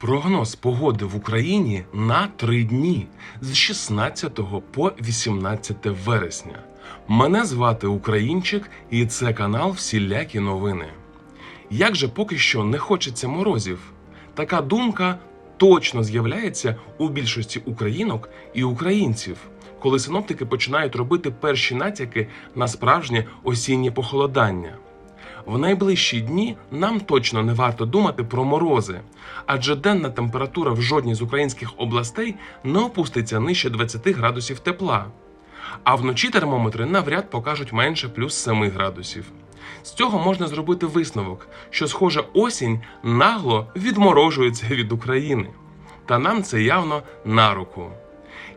Прогноз погоди в Україні на три дні з 16 по 18 вересня. Мене звати Українчик, і це канал Всілякі новини. Як же поки що не хочеться морозів? Така думка точно з'являється у більшості українок і українців, коли синоптики починають робити перші натяки на справжнє осіннє похолодання. В найближчі дні нам точно не варто думати про морози, адже денна температура в жодній з українських областей не опуститься нижче 20 градусів тепла. А вночі термометри навряд покажуть менше плюс 7 градусів. З цього можна зробити висновок, що, схоже, осінь нагло відморожується від України. Та нам це явно на руку.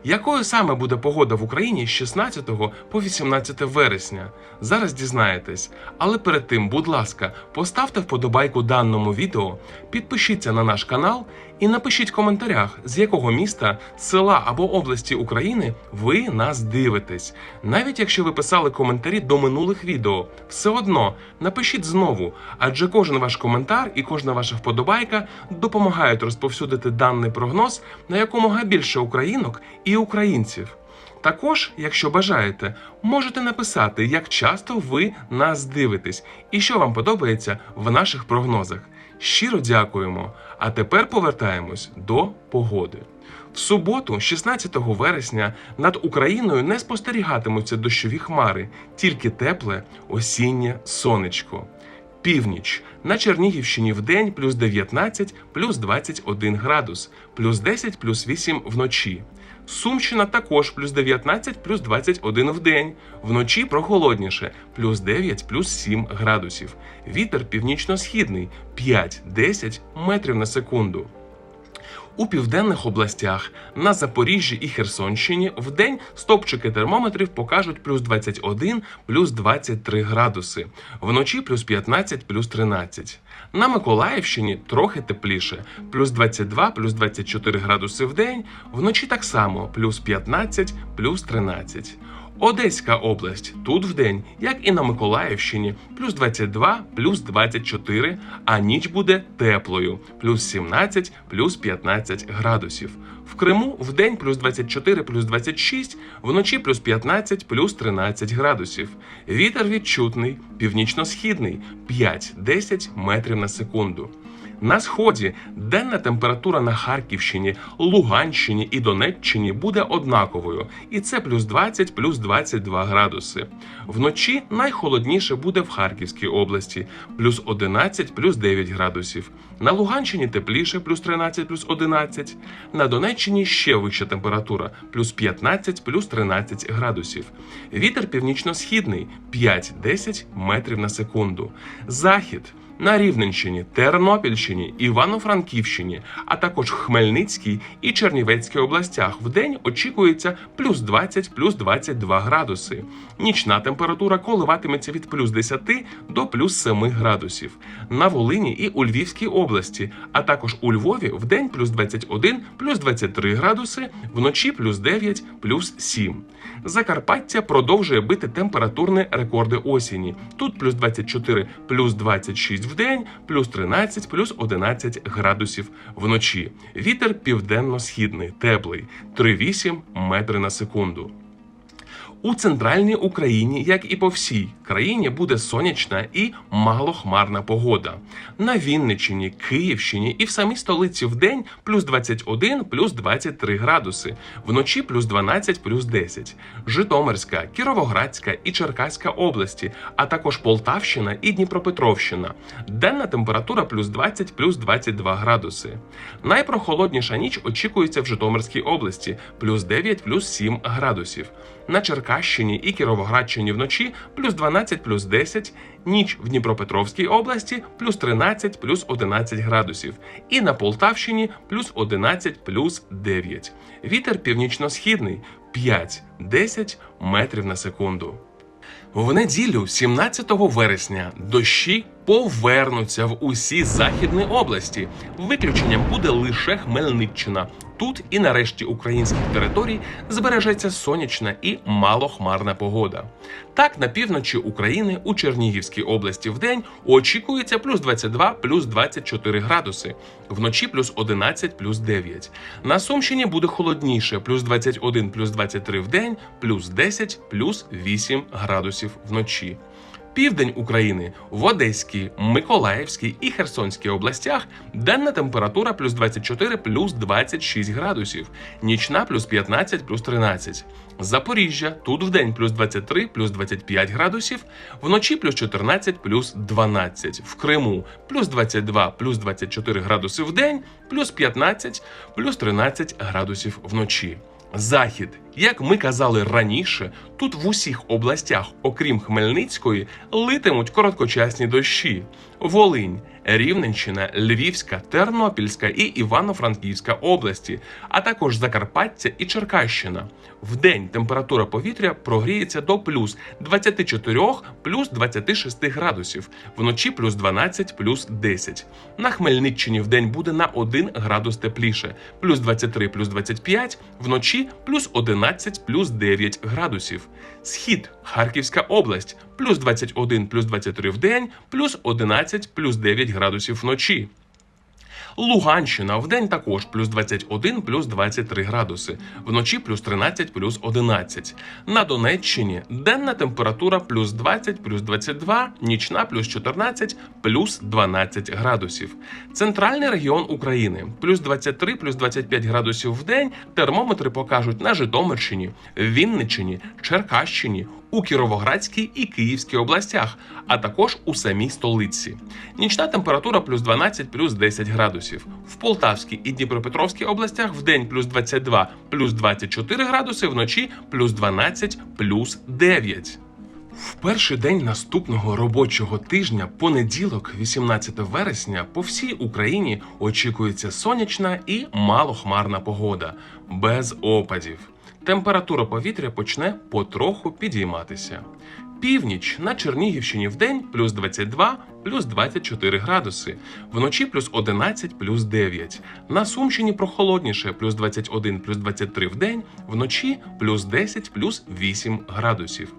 Якою саме буде погода в Україні з 16 по 18 вересня? Зараз дізнаєтесь. Але перед тим, будь ласка, поставте вподобайку даному відео, підпишіться на наш канал і напишіть в коментарях, з якого міста, села або області України ви нас дивитесь. Навіть якщо ви писали коментарі до минулих відео, все одно напишіть знову, адже кожен ваш коментар і кожна ваша вподобайка допомагають розповсюдити даний прогноз на якомога більше українок і українців. Також, якщо бажаєте, можете написати, як часто ви нас дивитесь і що вам подобається в наших прогнозах. Щиро дякуємо. А тепер повертаємось до погоди. В суботу, 16 вересня, над Україною не спостерігатимуться дощові хмари, тільки тепле осіннє сонечко. Північ на Чернігівщині в день плюс 19, плюс 21 градус, плюс 10, плюс 8 вночі. Сумщина також плюс 19, плюс 21 в день. Вночі прохолодніше, плюс 9, плюс 7 градусів. Вітер північно-східний 5-10 метрів на секунду. У південних областях. На Запоріжжі і Херсонщині в день стопчики термометрів покажуть плюс 21, плюс 23 градуси, вночі плюс 15, плюс 13. На Миколаївщині трохи тепліше, плюс 22, плюс 24 градуси в день, вночі так само. Плюс 15, плюс 13. Одеська область тут вдень, як і на Миколаївщині, плюс 22, плюс 24, а ніч буде теплою, плюс 17, плюс 15 градусів. В Криму вдень плюс 24, плюс 26, вночі плюс 15, плюс 13 градусів. Вітер відчутний, північно-східний 5-10 метрів на секунду. На сході денна температура на Харківщині, Луганщині і Донеччині буде однаковою, і це плюс 20, плюс 22 градуси. Вночі найхолодніше буде в Харківській області, плюс 11, плюс 9 градусів. На Луганщині тепліше, плюс 13, плюс 11. На Донеччині ще вища температура, плюс 15, плюс 13 градусів. Вітер північно-східний 5-10 метрів на секунду. Захід на Рівненщині, Тернопільщині, Івано-Франківщині, а також Хмельницькій і Чернівецькій областях в день очікується плюс 20, плюс 22 градуси. Нічна температура коливатиметься від плюс 10 до плюс 7 градусів. На Волині і у Львівській області, а також у Львові в день плюс 21, плюс 23 градуси, вночі плюс 9, плюс 7. Закарпаття продовжує бити температурні рекорди осені. Тут плюс 24, плюс 26 в день, плюс 13, плюс 11 градусів вночі. Вітер південно-східний, теплий 3,8 метри на секунду. У центральній Україні, як і по всій країні, буде сонячна і малохмарна погода. На Вінниччині, Київщині і в самій столиці в день плюс 21, плюс 23 градуси, вночі плюс 12, плюс 10. Житомирська, Кіровоградська і Черкаська області, а також Полтавщина і Дніпропетровщина. Денна температура плюс 20, плюс 22 градуси. Найпрохолодніша ніч очікується в Житомирській області, плюс 9, плюс 7 градусів. На Черкащині і Кіровоградщині вночі плюс 12, плюс 10, ніч в Дніпропетровській області плюс 13, плюс 11 градусів. І на Полтавщині плюс 11, плюс 9. Вітер північно-східний 5-10 метрів на секунду. В неділю, 17 вересня, дощі повернуться в усі західні області. Виключенням буде лише Хмельниччина. Тут і нарешті українських територій збережеться сонячна і малохмарна погода. Так, на півночі України у Чернігівській області в день очікується плюс 22, плюс 24 градуси, вночі плюс 11, плюс 9. На Сумщині буде холодніше, плюс 21, плюс 23 в день, плюс 10, плюс 8 градусів вночі. Південь України в Одеській, Миколаївській і Херсонській областях денна температура плюс 24 плюс 26 градусів, нічна плюс 15 плюс 13. Запоріжжя тут в день плюс 23 плюс 25 градусів, вночі плюс 14 плюс 12. В Криму плюс 22 плюс 24 градуси в день, плюс 15 плюс 13 градусів вночі. Захід, як ми казали раніше, тут в усіх областях, окрім Хмельницької, литимуть короткочасні дощі. Волинь, Рівненщина, Львівська, Тернопільська і Івано-Франківська області, а також Закарпаття і Черкащина. Вдень температура повітря прогріється до плюс 24 плюс 26 градусів, вночі плюс 12 плюс 10. На Хмельниччині вдень буде на 1 градус тепліше, плюс 23 плюс 25, вночі плюс 11 плюс 9 градусів. Схід Харківська область плюс 21 плюс 23 в день, плюс 11 плюс 9 градусів вночі. Луганщина вдень також плюс 21 плюс 23 градуси, вночі плюс 13 плюс 11. На Донеччині денна температура плюс 20 плюс 22, нічна плюс 14 плюс 12 градусів. Центральний регіон України плюс 23 плюс 25 градусів в день термометри покажуть на Житомирщині, Вінниччині, Черкащині, у Кіровоградській і Київській областях, а також у самій столиці. Нічна температура плюс 12 плюс 10 градусів. В Полтавській і Дніпропетровській областях в день плюс 22 плюс 24 градуси, вночі плюс 12 плюс 9. В перший день наступного робочого тижня, понеділок, 18 вересня, по всій Україні очікується сонячна і малохмарна погода без опадів. Температура повітря почне потроху підійматися. Північ на Чернігівщині в день плюс 22, плюс 24 градуси, вночі плюс 11, плюс 9. На Сумщині прохолодніше плюс 21, плюс 23 в день, вночі плюс 10, плюс 8 градусів.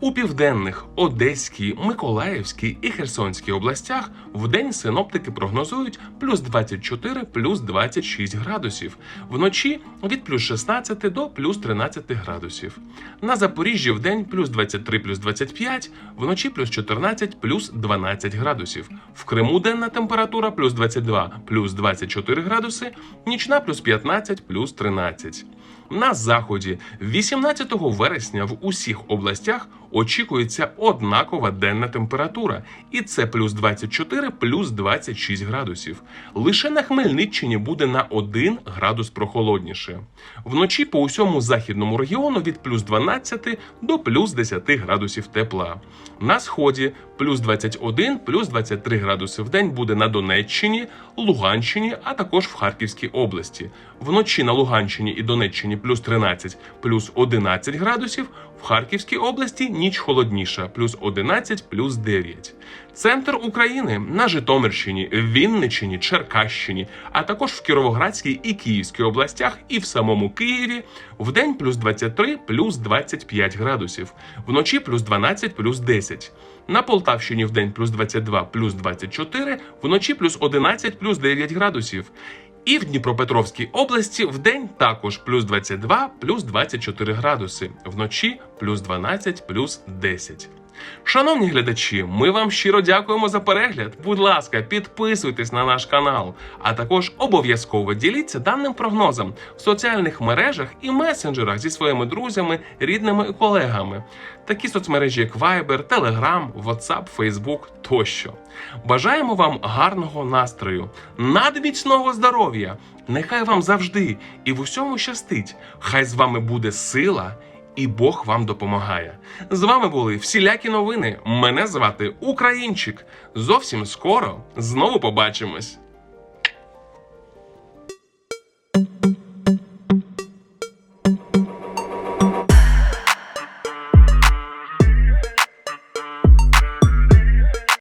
У південних Одеській, Миколаївській і Херсонській областях вдень синоптики прогнозують плюс 24 плюс 26 градусів, вночі від плюс 16 до плюс 13 градусів. На Запоріжжі вдень плюс 23 плюс 25, вночі плюс 14 плюс 12 градусів. В Криму денна температура плюс 22 плюс 24 градуси, нічна плюс 15 плюс 13. На заході 18 вересня в усіх областях очікується однакова денна температура, і це плюс 24 плюс 26 градусів. Лише на Хмельниччині буде на 1 градус прохолодніше. Вночі по усьому західному регіону від плюс 12 до плюс 10 градусів тепла. На сході плюс 21 плюс 23 градуси в день буде на Донеччині, Луганщині, а також в Харківській області. Вночі на Луганщині і Донеччині плюс 13 плюс 11 градусів, в Харківській області ніч холодніша, плюс 11 плюс 9. Центр України на Житомирщині, Вінниччині, Черкащині, а також в Кіровоградській і Київській областях, і в самому Києві в день плюс 23 плюс 25 градусів, вночі плюс 12 плюс 10. На Полтавщині в день плюс 22 плюс 24, вночі плюс 11 плюс 9 градусів. І в Дніпропетровській області в день також плюс 22 плюс 24 градуси, вночі плюс 12 плюс 10. Шановні глядачі, ми вам щиро дякуємо за перегляд. Будь ласка, підписуйтесь на наш канал, а також обов'язково діліться даним прогнозом в соціальних мережах і месенджерах зі своїми друзями, рідними і колегами. Такі соцмережі, як Viber, Telegram, WhatsApp, Facebook тощо. Бажаємо вам гарного настрою, надміцного здоров'я. Нехай вам завжди і в усьому щастить. Хай з вами буде сила і Бог вам допомагає. З вами були всілякі новини. Мене звати Українчик. Зовсім скоро знову побачимось.